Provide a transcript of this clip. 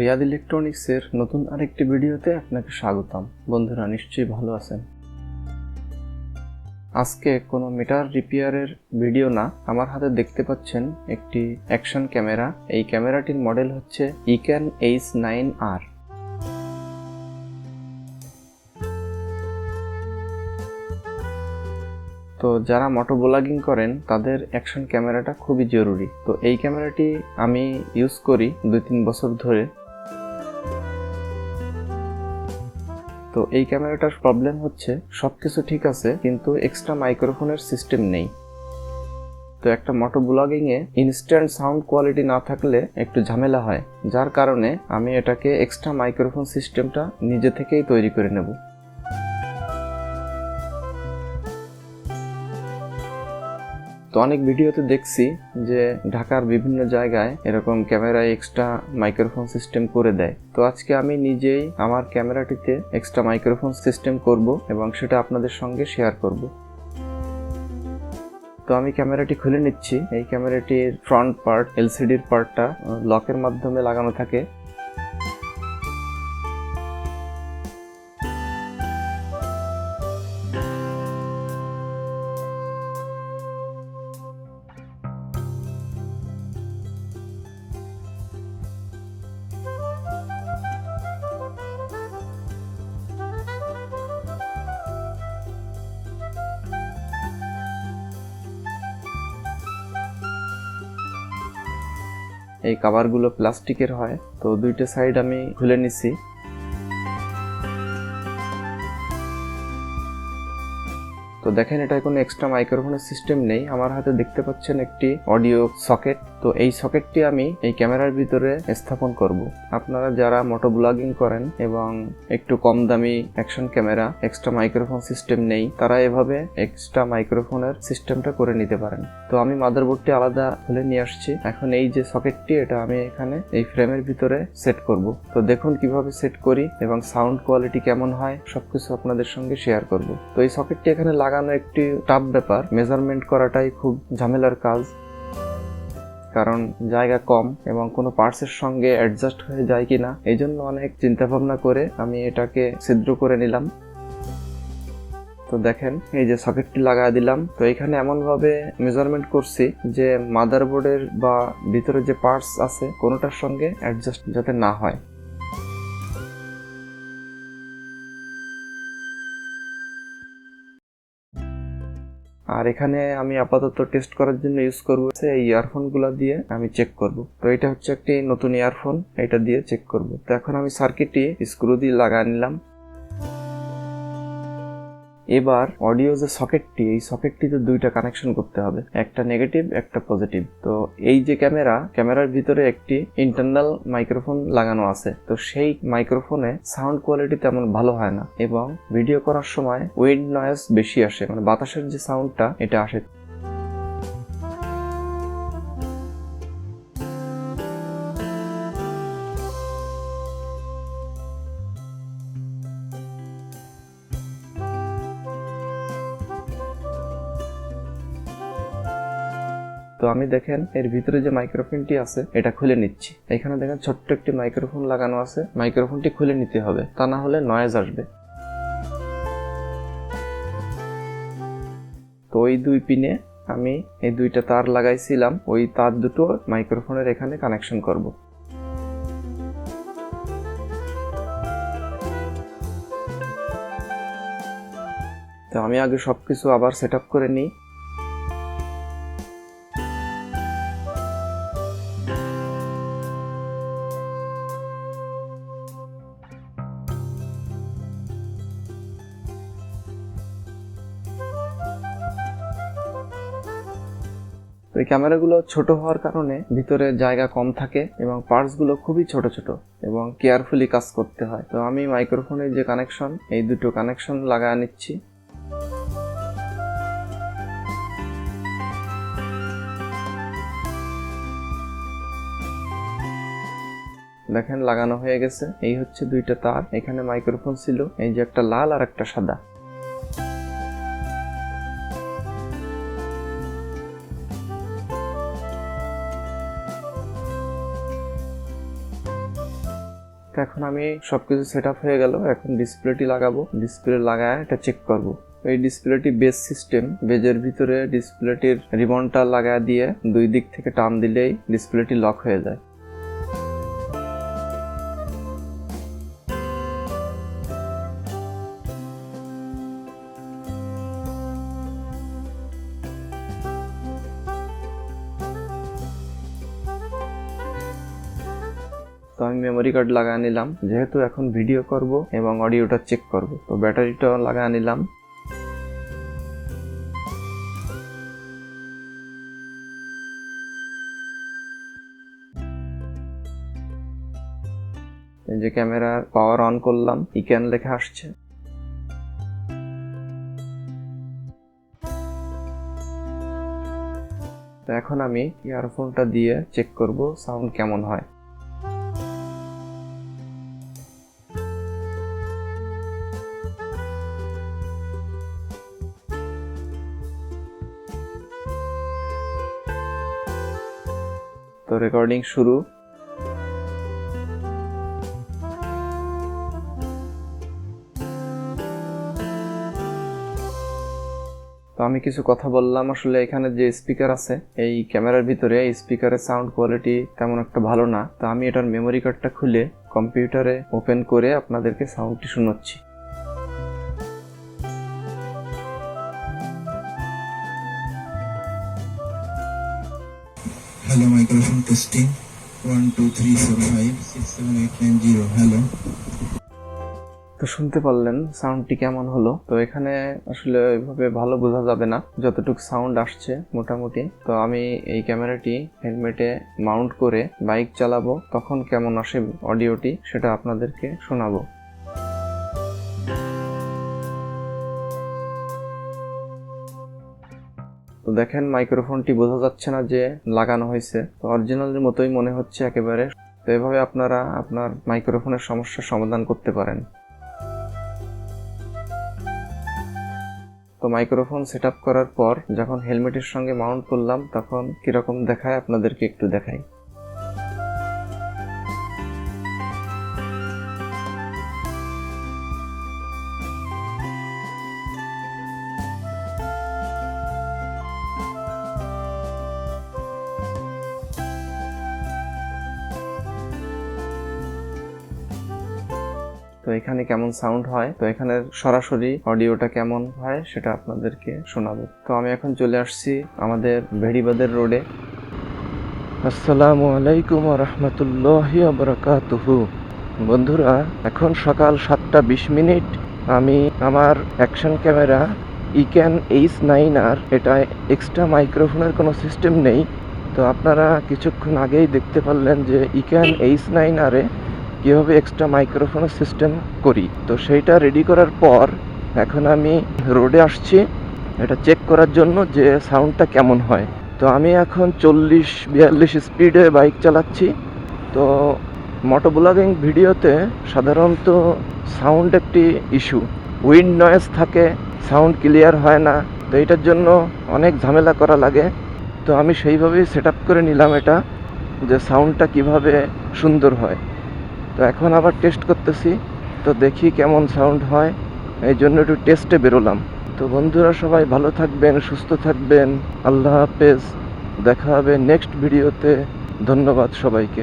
রিয়াদ ইলেকট্রনিক্সের নতুন আরেকটি ভিডিওতে আপনাকে স্বাগতম। বন্ধুরা নিশ্চয়ই ভালো আছেন। আজকে কোনো মিটার রিপেয়ারের ভিডিও না, আমার হাতে দেখতে পাচ্ছেন একটি অ্যাকশন ক্যামেরা। এই ক্যামেরাটির মডেল হচ্ছে ইক্যান এইচ নাইন আর। তো যারা মোটো ব্লগিং করেন, তাদের অ্যাকশন ক্যামেরাটা খুবই জরুরি। তো এই ক্যামেরাটি আমি ইউজ করি দুই তিন বছর ধরে। তো এই ক্যামেরাটার প্রবলেম হচ্ছে সব কিছু ঠিক আছে, কিন্তু এক্সট্রা মাইক্রোফোনের সিস্টেম নেই। তো একটা মোটো ব্লগিংয়ে ইনস্ট্যান্ট সাউন্ড কোয়ালিটি না থাকলে একটু ঝামেলা হয়, যার কারণে আমি এটাকে এক্সট্রা মাইক্রোফোন সিস্টেমটা নিজে থেকেই তৈরি করে নেব। তো অনেক ভিডিওতে দেখছি যে ঢাকার বিভিন্ন জায়গায় এরকম ক্যামেরায় এক্সট্রা মাইক্রোফোন সিস্টেম করে দেয়। তো আজকে আমি নিজেই আমার ক্যামেরাটিতে এক্সট্রা মাইক্রোফোন সিস্টেম করব এবং সেটা আপনাদের সঙ্গে শেয়ার করব। তো আমি ক্যামেরাটি খুলে নিচ্ছি। এই ক্যামেরাটির ফ্রন্ট পার্ট এলসিডির পার্টটা লকের মাধ্যমে লাগানো থাকে। এই কাভারগুলো প্লাস্টিকের হয় তো দুইটা সাইড আমি খুলে নিছি। দেখেন, এটায় কোনো এক্সট্রা মাইক্রোফোনের সিস্টেম নেই। আমার হাতে দেখতে পাচ্ছেন একটি অডিও সকেট তো এই সকেটটি আমি এই ক্যামেরার ভিতরে স্থাপন করব। আপনারা যারা মোটো ব্লগিং করেন এবং একটু কম দামি action camera extra microphone system নেই, তারা এভাবে এক্সট্রা মাইক্রোফোনের সিস্টেমটা করে নিতে পারেন। তো আমি মাদারবোর্ডটি আলাদা খুলে নিয়ে আসছি। এখন এই যে সকেটটি এটা আমি এখানে এই ফ্রেমের ভিতরে সেট করব। তো দেখুন কীভাবে সেট করি এবং সাউন্ড কোয়ালিটি কেমন হয়, সবকিছু আপনাদের সঙ্গে শেয়ার করব। তো এই সকেটটি এখানে লাগানো একটি টাফ ব্যাপার। মেজারমেন্ট করাটাই খুব ঝামেলার কাজ। কারণ জায়গা কম এবং কোনো পার্টসের সঙ্গে অ্যাডজাস্ট হয়ে যায় কিনা, এই জন্য অনেক চিন্তা ভাবনা করে আমি এটাকে ছিদ্র করে নিলাম। তো দেখেন, এই যে সকেটটি লাগাই দিলাম। তো এখানে এমনভাবে মেজারমেন্ট করছি যে মাদারবোর্ডের বা ভিতরে যে পার্টস আছে, কোনোটার সঙ্গে অ্যাডজাস্ট যাতে না হয়। আর এখানে আমি আপাতত টেস্ট করার জন্য ইউজ করব এই ইয়ারফোনগুলো দিয়ে আমি চেক করব। তো এটা হচ্ছে একটি নতুন ইয়ারফোন এটা দিয়ে চেক করব। তো এখন আমি সার্কিটটি স্ক্রু দিয়ে লাগাই নিলাম। এবার অডিও যে সকেটটি এই সকেটটিতে দুইটা কানেকশন করতে হবে। একটা নেগেটিভ একটা পজিটিভ তো এই যে ক্যামেরা ক্যামেরার ভিতরে একটি ইন্টারনাল মাইক্রোফোন লাগানো আছে। তো সেই মাইক্রোফোনে সাউন্ড কোয়ালিটি তেমন ভালো হয় না এবং ভিডিও করার সময় উইন্ড নয়েস বেশি আসে। মানে বাতাসের যে সাউন্ডটা এটা আসে। তো আমি দেখেন, এর ভিতরে যে মাইক্রোফোনটি আছে, এটা খুলে নিচ্ছি। এখানে দেখেন ছোট্ট একটি মাইক্রোফোন লাগানো আছে। মাইক্রোফোনটি খুলে নিতে হবে, তা না হলে নয়েজ আসবে। তো ওই দুই পিনে আমি এই দুইটা তার লাগাইছিলাম, ওই তার দুটো মাইক্রোফোনের এখানে কানেকশন করব। তো আমি আগে সবকিছু আবার সেট করে নিই। তো এই ক্যামেরাগুলো ছোট হওয়ার কারণে ভিতরে জায়গা কম থাকে এবং পার্টসগুলো খুবই ছোট ছোট এবং কেয়ারফুলি কাজ করতে হয়। তো আমি মাইক্রোফোনের যে কানেকশন এই দুটো কানেকশন লাগায় নিচ্ছি। দেখেন, লাগানো হয়ে গেছে। এই হচ্ছে দুইটা তার। এখানে মাইক্রোফোন ছিল। এই যে একটা লাল আর একটা সাদা। তো এখন আমি সব কিছু সেট আপ হয়ে গেল। এখন ডিসপ্লেটি লাগাবো। ডিসপ্লে লাগায় এটা চেক করব। এই ডিসপ্লেটি বেস সিস্টেম বেজের ভিতরে ডিসপ্লেটির রিবনটা লাগা দিয়ে দুই দিক থেকে টান দিলেই ডিসপ্লেটি লক হয়ে যায়। আমি মেমোরি কার্ড লাগা নিলাম। যেহেতু এখন ভিডিও করব এবং অডিওটা চেক করব, তো ব্যাটারিটা লাগা নিলাম। যে ক্যামেরার পাওয়ার অন করলাম ইক্যান লেখা আসছে। তো এখন আমি ইয়ারফোনটা দিয়ে চেক করব সাউন্ড কেমন হয়। তো রেকর্ডিং শুরু। তো আমি কিছু কথা বললাম, আসলে এখানে যে স্পিকার আছে, এই ক্যামেরার ভিতরে স্পিকারের সাউন্ড কোয়ালিটি তেমন একটা ভালো না। তো আমি এটার মেমোরি কার্ডটা খুলে কম্পিউটারে ওপেন করে আপনাদেরকে সাউন্ডটি শোনাচ্ছি। Hello, microphone testing. One, two, three, four, five, six, seven, eight, nine, zero. Hello. তো শুনতে পারলেন সাউন্ডটি কেমন হলো তো এখানে আসলে ওইভাবে ভালো বোঝা যাবে না যতটুকু সাউন্ড আসছে মোটামুটি তো আমি এই ক্যামেরাটি হেলমেটে মাউন্ট করে বাইক চালাবো তখন কেমন আসে অডিওটি সেটা আপনাদেরকে শোনাবো তো দেখেন মাইক্রোফোনটি বোঝা যাচ্ছে না যে লাগানো হয়েছে। তো অরিজিনালের মতোই মনে হচ্ছে একেবারে। তো এভাবে আপনারা আপনার মাইক্রোফোনের সমস্যার সমাধান করতে পারেন। তো মাইক্রোফোন সেট করার পর যখন হেলমেটের সঙ্গে মাউন্ট করলাম, তখন কীরকম দেখায়? আপনাদেরকে একটু দেখাই। এখানে কেমন সাউন্ড হয়? তো এখানে সরাসরি অডিওটা কেমন হয় সেটা আপনাদেরকে শোনাবো। তো আমি এখন চলে আসছি আমাদের ভেড়িবাদের রোডে আসসালামু আলাইকুম রহমতুল্লাহি বরকাতুহু। বন্ধুরা, এখন সকাল সাতটা বিশ মিনিট। আমি আমার action camera EKEN H nine আর এটা এক্সট্রা মাইক্রোফোনের কোনো সিস্টেম নেই। তো আপনারা কিছুক্ষণ আগেই দেখতে পারলেন যে ইক্যান এইচ নাইন আরে কীভাবে এক্সট্রা মাইক্রোফোনের সিস্টেম করি? তো সেইটা রেডি করার পর এখন আমি রোডে আসছি। এটা চেক করার জন্য যে সাউন্ডটা কেমন হয়। তো আমি এখন চল্লিশ, বিয়াল্লিশ স্পিডে বাইক চালাচ্ছি। তো মোটো ব্লগিং ভিডিওতে সাধারণত সাউন্ড একটি ইস্যু উইন্ড নয়েজ থাকে সাউন্ড ক্লিয়ার হয় না। তো এটার জন্য অনেক ঝামেলা করা লাগে। তো আমি সেইভাবেই সেট করে নিলাম এটা, যে সাউন্ডটা কীভাবে সুন্দর হয়। তো এখন আবার টেস্ট করতেছি, তো দেখি কেমন সাউন্ড হয়। এই জন্য একটু টেস্টে বেরোলাম। তো বন্ধুরা সবাই ভালো থাকবেন, সুস্থ থাকবেন। আল্লাহ হাফেজ। দেখা হবে নেক্সট ভিডিওতে ধন্যবাদ সবাইকে।